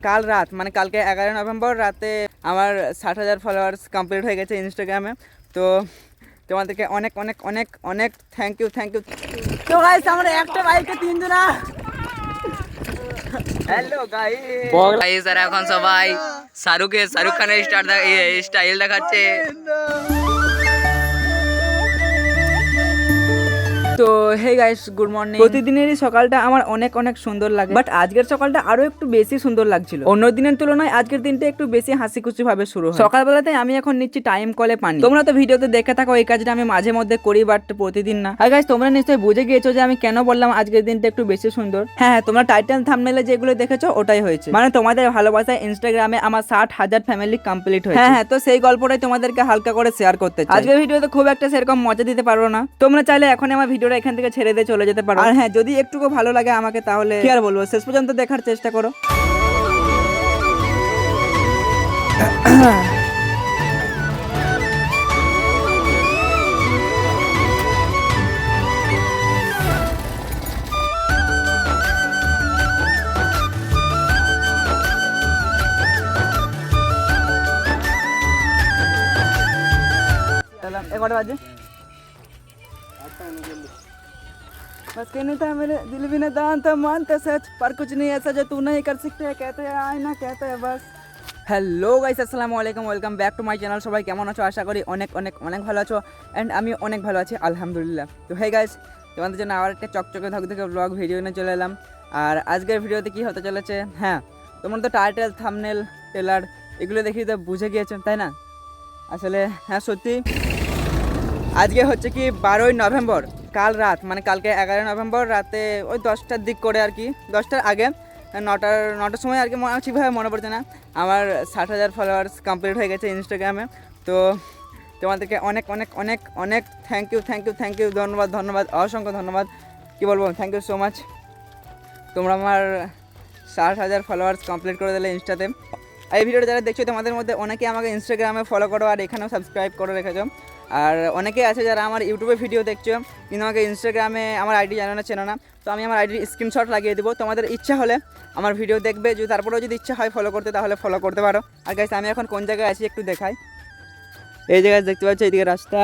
কাল রাত মানে কালকে এগারো নভেম্বর রাতে আমার ষাট হাজার ফলোয়ার্স কমপ্লিট হয়ে গেছে ইনস্টাগ্রামে তো তোমাদেরকে অনেক অনেক অনেক অনেক থ্যাংক ইউ থ্যাংক ইউ তো গাইস আমরা একটা বাইকে তিনজনা হ্যালো গাইস গাইস আর এখন সবাই শাহরুখের শাহরুখ খানের স্টার স্টাইল দেখাচ্ছে। তো হে গাইস গুড মর্নিং প্রতিদিনেরই সকালটা আমার অনেক অনেক সুন্দর লাগে। বাট আজকের সকালটা আরও একটু বেশি সুন্দর লাগছিল। অন্য দিনের তুলনায় আজকের দিনটা একটু বেশি হাসি খুশি ভাবে শুরু হয়। সকালবেলাতে আমি এখন নিচ্ছি টাইম কলে পানি। তোমরা তো ভিডিওতে দেখে থাকো এই কাজটা আমি মাঝে মধ্যে করি বাট প্রতিদিন না। আর গাইস তোমরা নিশ্চয়ই বুঝে গিয়েছো যে আমি কেন বললাম আজকের দিনটা একটু বেশি সুন্দর। হ্যাঁ হ্যাঁ তোমরা টাইটেল থামনেলে যেগুলো দেখেছ ওটাই হয়েছে। মানে তোমাদের ভালোবাসায় ইনস্টাগ্রামে আমার ষাট হাজার ফ্যামিলি কমপ্লিট হয়েছে। হ্যাঁ হ্যাঁ তো সেই গল্পটাই তোমাদেরকে হালকা করে শেয়ার করতে চাই। আজকের ভিডিওতে খুব একটা সেরকম মজা দিতে পারব না। তোমরা চাইলে এখন আমার ভিডিওটা এখান থেকে ছেড়ে দিয়ে চলে যেতে পারো। আর হ্যাঁ যদি একটুকু ভালো লাগে আমাকে তাহলে কি আর বলব? শেষ পর্যন্ত দেখার চেষ্টা করো। এগারো বাজে। बस कहने था मेरे दिल भी ने दान था मानते सच पर कुछ नहीं ऐसा जो तू नहीं कर सकते कहते हैं आईना कहते हैं बस হ্যালো গাইস আসসালামু আলাইকুম welcome back to my channel সবাই কেমন আছো আশা করি অনেক অনেক অনেক ভালো আছো অ্যান্ড আমি অনেক ভালো আছি আলহামদুলিল্লাহ তো হে গাইস তোমাদের জন্য আবার একটা চকচকে ধক থেকে ব্লগ ভিডিও নিয়ে চলে এলাম আর আজকের ভিডিওতে কি হতে চলেছে হ্যাঁ তোমরা তো টাইটেল থামনেল টেলার এগুলো দেখি তো বুঝে গিয়েছো তাই না আসলে হ্যাঁ সত্যি আজকে হচ্ছে কি বারোই নভেম্বর, কাল রাত মানে কালকে এগারোই নভেম্বর রাতে ওই দশটার দিক করে আর কি, দশটার আগে, নটার নটার সময় আর কি ঠিকভাবে মনে পড়ছে না। আমার ষাট হাজার ফলোয়ার্স কমপ্লিট হয়ে গেছে ইনস্টাগ্রামে তো তোমাদেরকে অনেক অনেক অনেক অনেক thank you thank you thank you ধন্যবাদ ধন্যবাদ, অসংখ্য ধন্যবাদ। কী বলব থ্যাংক ইউ সো মাচ তোমরা আমার ষাট হাজার ফলোয়ার্স কমপ্লিট করে দিলে ইনস্টাতে এই ভিডিওটা যারা দেখছ, তোমাদের মধ্যে অনেকে আমাকে ইনস্টাগ্রামে ফলো করো আর এখানেও সাবস্ক্রাইব করে রেখেছো। আর অনেকে আছে যারা আমার ইউটিউবে ভিডিও দেখছ, কিন্তু আমাকে ইনস্টাগ্রামে আমার আইডি জানো না চেনো না। তো আমি আমার আইডির স্ক্রিনশট লাগিয়ে দেবো। তোমাদের ইচ্ছা হলে আমার ভিডিও দেখবে। যদি তারপরেও যদি ইচ্ছা হয় ফলো করতে, তাহলে ফলো করতে পারো। আর গাইস আমি এখন কোন জায়গায় আছি একটু দেখাই। এই জায়গায় দেখতে পাচ্ছি, এইদিকে রাস্তা।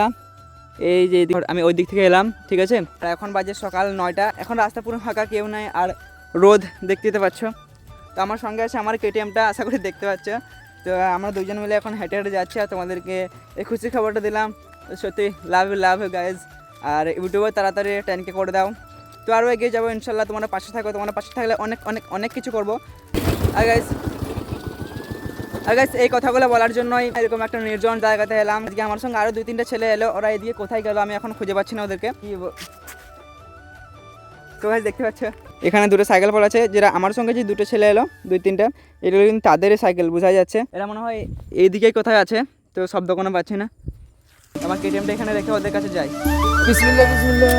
এই যে আমি ওই দিক থেকে এলাম, ঠিক আছে? আর এখন বাজে সকাল নয়টা। এখন রাস্তা পুরো ফাঁকা, কেউ নাই। আর রোদ দেখতে তো পাচ্ছ। তো আমার সঙ্গে আছে আমার কেটিএমটা আশা করি দেখতে পাচ্ছ। তো আমরা দুজন মিলে এখন হেঁটে হেঁটে যাচ্ছি। আর তোমাদেরকে এই খুশি খবরটা দিলাম। তো সত্যি লাভ লাভ গাইজ আর ইউটিউবে তাড়াতাড়ি টেনকে করে দাও। তো আরও এগিয়ে যাব, ইনশাল্লাহ তোমার পাশে থাকো তোমার পাশে থাকলে অনেক অনেক অনেক কিছু করব। আর গাইজ আর গাইজ এই কথাগুলো বলার জন্যই এরকম একটা নির্জন জায়গাতে এলাম। আজকে আমার সঙ্গে আরও দুই তিনটে ছেলে এলো। ওরা এদিকে কোথায় গেলো আমি এখন খুঁজে পাচ্ছি না ওদেরকে। তো গাইজ দেখতে পাচ্ছ? এখানে দুটো সাইকেল পড়ে আছে। যেটা আমার সঙ্গে যে দুটো ছেলে এলো দুই তিনটা এগুলো কিন্তু তাদেরই সাইকেল বোঝা যাচ্ছে। এরা মনে হয় এইদিকেই কোথায় আছে, তো শব্দ কোনো পাচ্ছি না। আমার কেটিএমটা এখানে রেখে ওদের কাছে যাই। বিসমিল্লাহ বিসমিল্লাহ।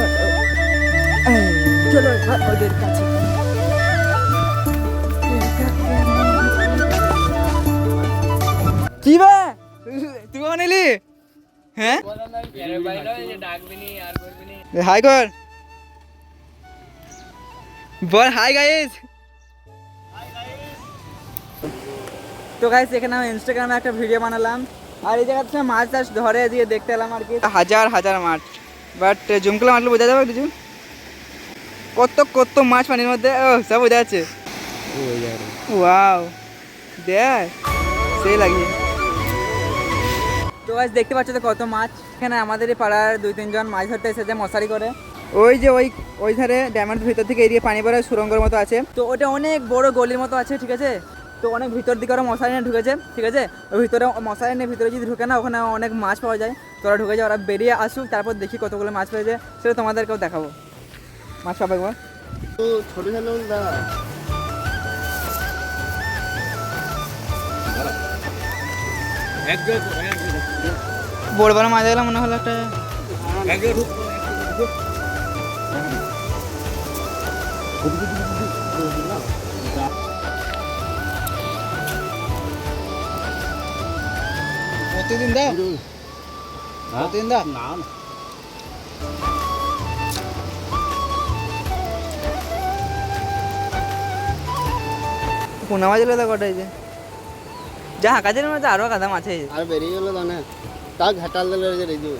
চলো ওদের কাছে কি বে? তুই কখন এলি? হ্যাঁ? হাই কর। বল হাই গাইস তো গাইস এখানে আমি ইনস্টাগ্রামে একটা ভিডিও বানালাম। আর এই জায়গাতে মাছ টাছ ধরে দিয়ে দেখতে এলাম আর কি। হাজার হাজার মাছ। বাট জুমকুলা মাছগুলো বোঝা যাবে কিছু? কত কত মাছ পানির মধ্যে? ও সব বোঝা যাচ্ছে। ওয়াও দেখ সেই লাগিয়ে। তো আজ দেখতে পাচ্ছ তো কত মাছ? এখানে আমাদের এই পাড়ার দুই তিনজন মাছ ধরতে এসেছে মশারি করে। ওই যে ওই ওই ধারে ড্যামের ভিতর থেকে এদিকে পানি পড়ে সুরঙ্গের মতো আছে। তো ওটা অনেক বড় গলির মতো আছে ঠিক আছে? তো অনেক ভিতর দিকে ওরা মশারি নিয়ে ঢুকেছে ঠিক আছে? ওই ভিতরে মশারি নিয়ে ভিতরে যদি ঢুকে না ওখানে অনেক মাছ পাওয়া যায়। তো ওরা ঢুকে যায় ওরা বেরিয়ে আসুক তারপর দেখি কতগুলো মাছ পেয়েছে সেটা তোমাদেরকেও দেখাবো। মাছ পাবে একবার। বড় বড় মাছ দেখলাম মনে হলো একটা প্রতিদিন দাও। প্রতিদিন দাও। না পোনা মাছ তো কটা যে। যা কাজের মধ্যে আরও কাদা মাছ আছে। আর বেরিয়ে গেলো তো না। তাও ঘাটাল দিলে যে রেজু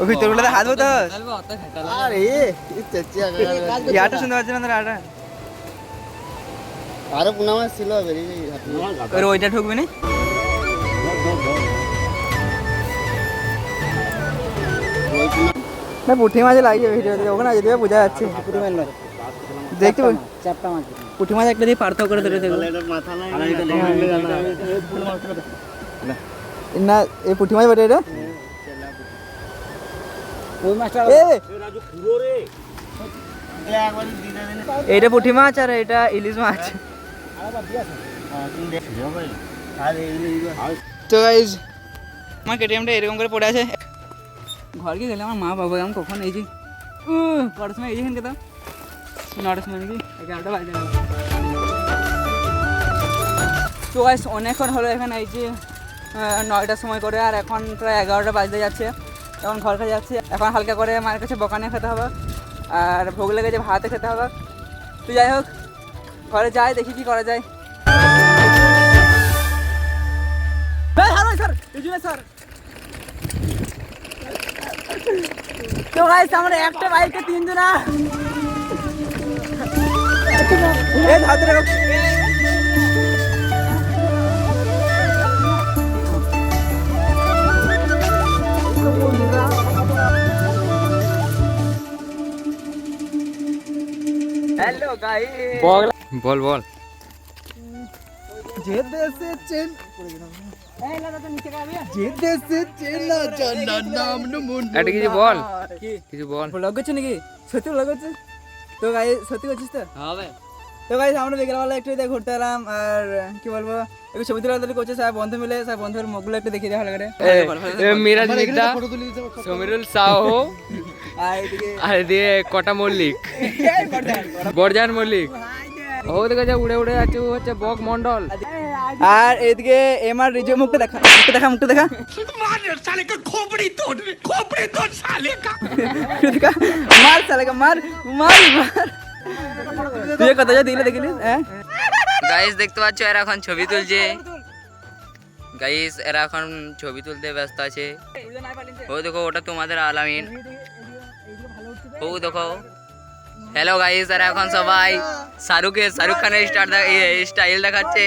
ও ভিতরগুলোতে হাত বতো আরে চেঁচিয়া ইয়াটা শুনতে পাচ্ছি না আটা আরও পুনা মাছ ছিল বেরিয়ে ওইটা ঢুকবি না? না পুঁটি মাছ লাগিয়ে ভিডিওতে ওখানে যদি বোঝা যাচ্ছে পুঁটি মাছ নয় দেখতে চাপটা মাছ পুঁটি মাছ একটা দিয়ে পার্থক্য করে ধরে দেখো না এই পুঁটি মাছ বটে এটা ওই মাছটা এ এইটা পুঁটি মাছ আর এটা ইলিশ মাছ তো গাইজ আমার কেটিএমটা এরকম করে পড়ে আছে ঘর গিয়ে গেলে আমার মা বাবা আমি কখন এই যে কটার সময় এই যে এখানকে তো নটার সময় নাকি? এগারোটা বাজে। তো গাইজ অনেকক্ষণ হলো এখানে এই যে নয়টার সময় করে আর এখন প্রায় এগারোটা বাজতে যাচ্ছে। এখন ঘর কাছে যাচ্ছি। এখন হালকা করে মায়ের কাছে বকানে খেতে হবে আর ভোগ লেগেছে ভাতে খেতে হবে। তো যাই হোক ঘরে যাই দেখি কি করা যায়। Sir, sir. তো আমরা একটা বাইকে তিনজনা। এই হাতে রাখো। বল বল। যে দেশে তো একটা কিছু বল? কিছু বল। ব্লগ নাকি? সত্যি ব্লগ গাই সত্যি করছিস তো? হবে। তো গাইস আমরা বিকেলবেলা একটু এদিকে ঘুরতে এলাম আর কি বলব? একটু ছবি তোলা তুলি করছে সব বন্ধু মিলে বন্ধুর মুখগুলো একটু দেখিয়ে দেওয়া ভালো মিরাজ মিগদা সমীরুল সাহু আর দিয়ে কটা মল্লিক। বরজান মল্লিক। ও দেখা যা উড়ে উড়ে ও হচ্ছে বক মন্ডল আর এদিকে এমআর রিজু মুখটা দেখা মুখটা দেখা মুখটা দেখা। দেখা মার সালে মার মার মার। তুই কত যা দিলে দেখিলি হ্যাঁ? গাইস দেখতে পাচ্ছ এরা এখন ছবি তুলছে। গাইস এরা এখন ছবি তুলতে ব্যস্ত আছে। ও দেখো ওটা তোমাদের আলামিন। ও দেখো। হ্যালো গাইস এরা এখন সবাই শাহরুখের শাহরুখ খানের স্টার স্টাইল দেখাচ্ছে।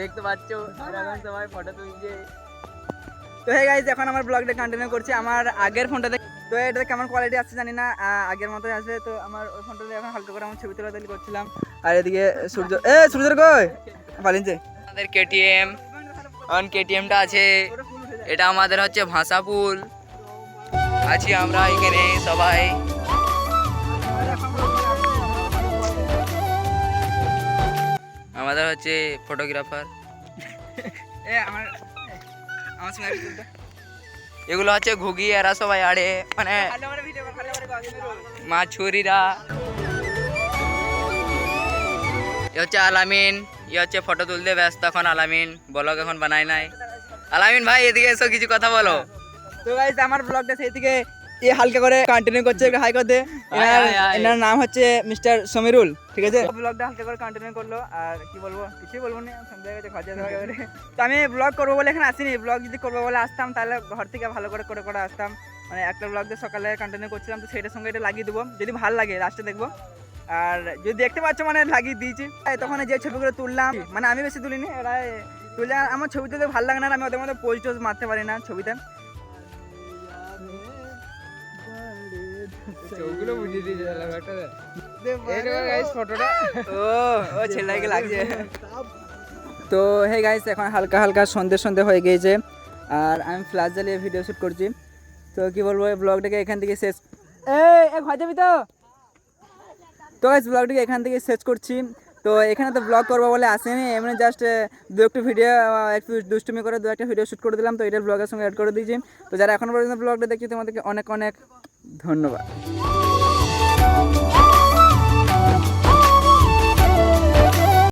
দেখতে পাচ্ছ এরা এখন সবাই ফটো তুলছে। তো হে গাইস এখন আমার ব্লগটা কন্টিনিউ করছি। আমার আগের ফোনটাতে তো এটাতে কেমন কোয়ালিটি আসছে জানি না আগের মতোই আসবে তো আমার ওই ফোনটাতে এখন হালকা করে আমার ছবি তোলা তুলি করছিলাম। আর এদিকে সূর্য এ সূর্যের কই? পালিনছে আমাদের কেটিএম এখন কেটিএমটা আছে। এটা আমাদের হচ্ছে ভাষাপুল আছি আমরা এখানে সবাই। আমাদের হচ্ছে ফটোগ্রাফার এ আমার আমার সঙ্গে এগুলো হচ্ছে ঘুগি এরা সবাই আড়ে মানে। মাছুরিরা এ হচ্ছে আলামিন ই হচ্ছে ফটো তুলতে ব্যস্ত এখন আলামিন ব্লগ এখন বানাই নাই। আলামিন ভাই এদিকে এসো কিছু কথা বলো। তো গাইজ আমার ব্লগটা সেই থেকে এ হালকা করে কন্টিনিউ করছে একটু হাই করতে এনার নাম হচ্ছে মিস্টার সমীরুল ঠিক আছে? ব্লগটা হালকা করে কন্টিনিউ করল আর কি বলব কিছুই বলব না সন্ধ্যা গেছে দেওয়া যাবে তো আমি ব্লগ করব বলে এখানে আসিনি। ব্লগ যদি করব বলে আসতাম তাহলে ঘর থেকে ভালো করে করে করে আসতাম। মানে একটা ব্লগ দিয়ে সকালে কন্টিনিউ করছিলাম তো সেটার সঙ্গে এটা লাগিয়ে দেবো। যদি ভালো লাগে লাস্টে দেখব। আর যদি দেখতে পাচ্ছ মানে লাগিয়ে দিয়েছি। তখন যে ছবিগুলো তুললাম মানে আমি বেশি তুলিনি এরা তুলে আর আমার ছবি তুলতে ভালো লাগে না আমি ওদের মধ্যে পোজ টোজ মারতে পারি না ছবিতে। বুঝিয়ে দিয়ে ফটোটা ও ও ছেলেকে লাগছে। তো হে গাইস এখন হালকা হালকা সন্ধে সন্ধে হয়ে গিয়েছে আর আমি ফ্ল্যাশ জ্বালিয়ে ভিডিও শ্যুট করছি। তো কি বলব এই ব্লগটাকে এখান থেকে শেষ এই এক ঘর যাবি তো? তো গাইস ব্লগটাকে এখান থেকে শেষ করছি। তো এখানে তো ব্লগ করব বলে আসেনি এমনি জাস্ট দু একটু ভিডিও একটু দুষ্টুমি করে দু একটা ভিডিও শ্যুট করে দিলাম। তো এটা ব্লগের সঙ্গে অ্যাড করে দিয়েছি। তো যারা এখনও পর্যন্ত ব্লগটা দেখছি তোমাদেরকে অনেক অনেক ধন্যবাদ।